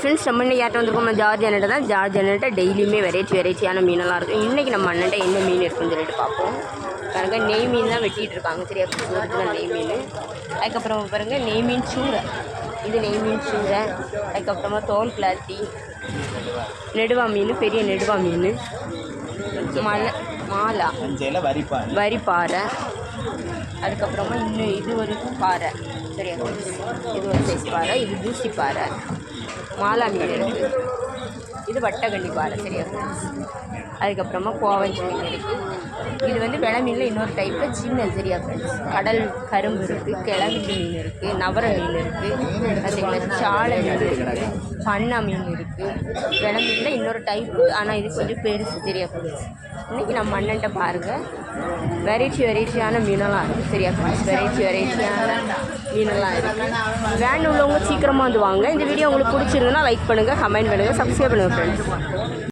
Friends நம்ம இன்னைக்கு யார்ட்ட வந்திருக்கோம்? ஜார்ஜ் அண்ணன்ட்ட தான். ஜார்ஜ் அண்ணன்ட்ட டெய்லியுமே வெரைட்டி வெரைட்டியான மீனெல்லாம் இருக்கும் இன்றைக்கி நம்ம அண்ணன்ட்ட என்ன மீன் இருக்குன்னு சொல்லிட்டு பார்ப்போம். பாருங்க நெய் மீன் தான் வெட்டிட்டு இருக்காங்க. சரியா? ஃப்ரெண்ட்ஸ் நெய் மீன். அதுக்கப்புறம் பாருங்க நெய் மீன் சூரை இது நெய் மீன் சூரை அதுக்கப்புறமா தோல் கிளாத்தி. நெடுவா மீன் பெரிய நெடுவா மீன். மலை மாலா. வரிப்பாறை அதுக்கப்புறமா இன்னும் இது ஒரு பாறை. சரியா? இது ஒரு சைஸ் பாறை இது தூசி பாறை. மாலா மீன் இருக்குது இது வட்டகண்ணி பாறை சரியா? அதுக்கப்புறமா கோவஞ்சி மீன் இருக்குது இது வந்து விளமீனில் இன்னொரு டைப்பில் சின்ன சரியா ஃப்ரெண்ட்ஸ் கடல் கரும்பு இருக்குது கிழங்கு மீன் இருக்குது நவர மீன் இருக்குது அதுக்கு சாலை மீன் இருக்குது பண்ணா மீன் இருக்குது விளமீனில் இன்னொரு டைப்பு ஆனால் இது கொஞ்சம் பெருசு சரியா ஃப்ரெண்ட்ஸ் இன்றைக்கி நம்ம அண்ணன்ட்ட பாருங்கள் வெரைட்டி வெரைட்டியான மீனெல்லாம் இருக்குது சரியா ஃப்ரெண்ட்ஸ் வெரைட்டி வெரைட்டியான மீனெல்லாம் இருக்குது வேன் உள்ளவங்க சீக்கிரமாக வந்து வாங்க. இந்த வீடியோ உங்களுக்கு பிடிச்சிருந்ததுன்னா லைக் பண்ணுங்கள் கமெண்ட் பண்ணுங்கள் சப்ஸ்கிரைப் பண்ணுங்கள் ஃப்ரெண்ட்ஸ்